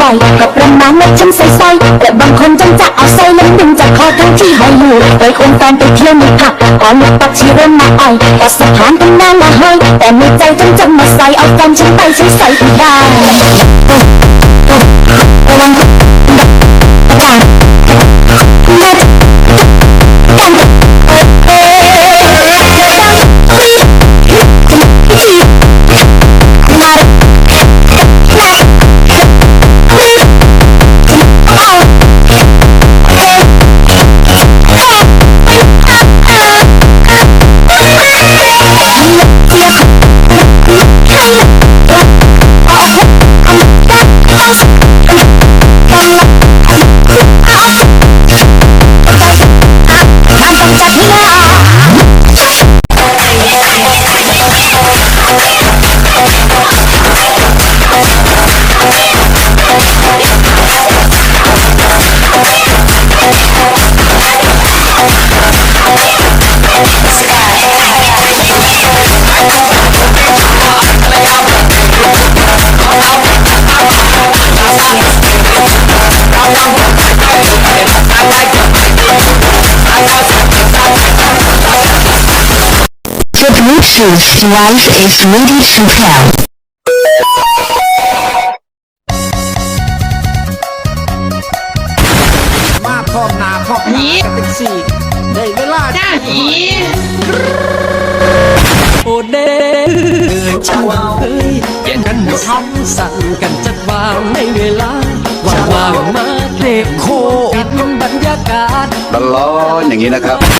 บ่อยก็ประมาณไม่ฉันใส่สร้อยแต่บางคนจังจะเอาสร้อยแล้วดึงจากคอทั้งที่หายอยู่ไปควงแฟนไปเที่ยวในผับตอนนึกปักชีเริ่มมาอ่อยก็สถานตั้งนาละเฮ้ยแต่ในใจจังจะมาใส่เอาแฟนฉันไปฉันใส่ไม่ได้ระวัง house. Bluetooth device is ready to pair. มาพร้อมหน้าพร้อมตากันเป็นสี่ได้เวลาจ้าหีโอเดเอ่ยช่างเอ้ยแย่งกันทำสั่งกันจัดวางในเวลาว่างๆมาเทคโคกันบรรยากาศร้อนๆอย่างนี้นะครับ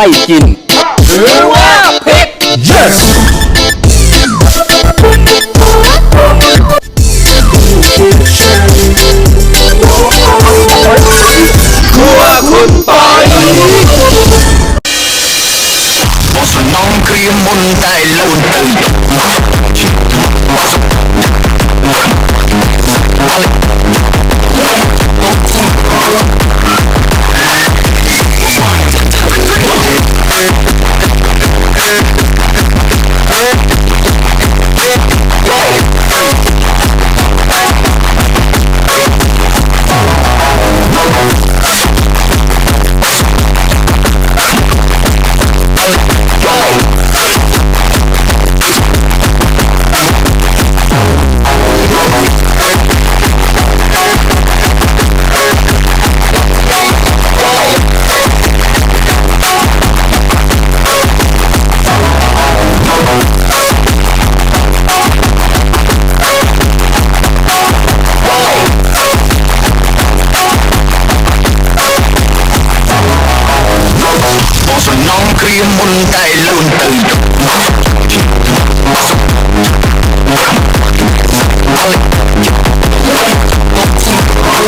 ไม่กิน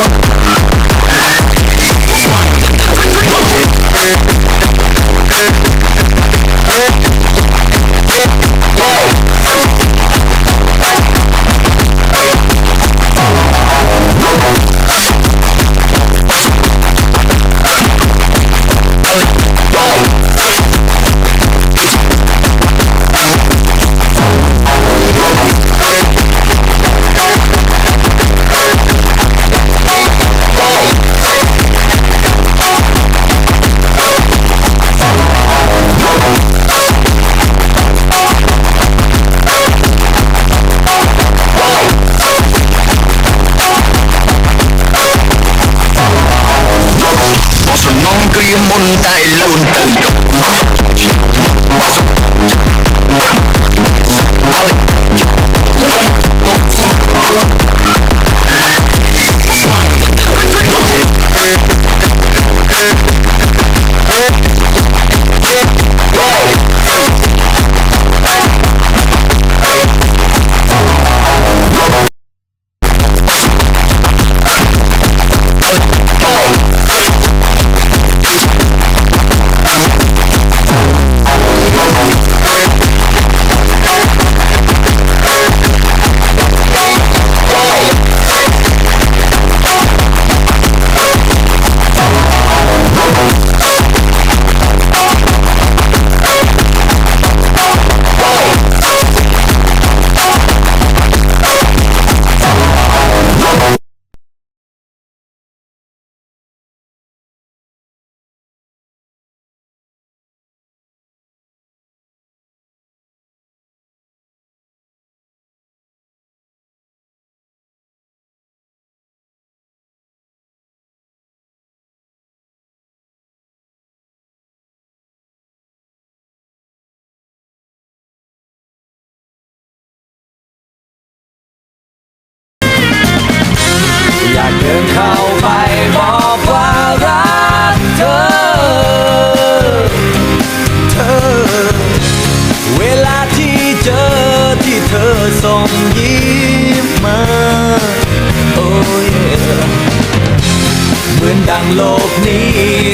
ส ยิ้มมา โอ้ยเหมือนดังโลกนี้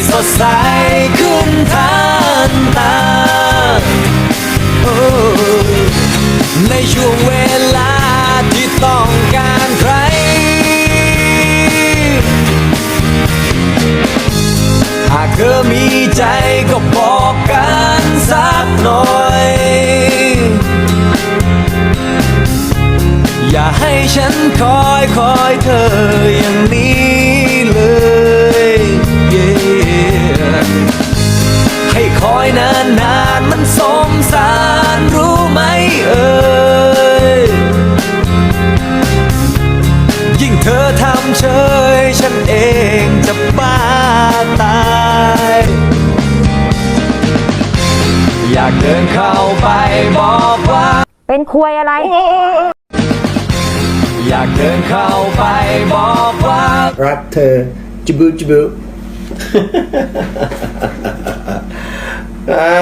สดใสขึ้นทันตา โอ้ในช่วงเวลาที่ต้องการใคร หากเธอมี อยคอยเธออย่างนี้เลย yeah ให้คอยนานนานมันสมสารรู้ไหมเอ่ยยิ่งเธอทำเฉยฉันเองจะบ้าตายอยากเดินเข้าไปบอกว่าเป็นควยอะไร อยากเดินเข้าไปบอกว่ารักเธอจิบุจิบุอ่า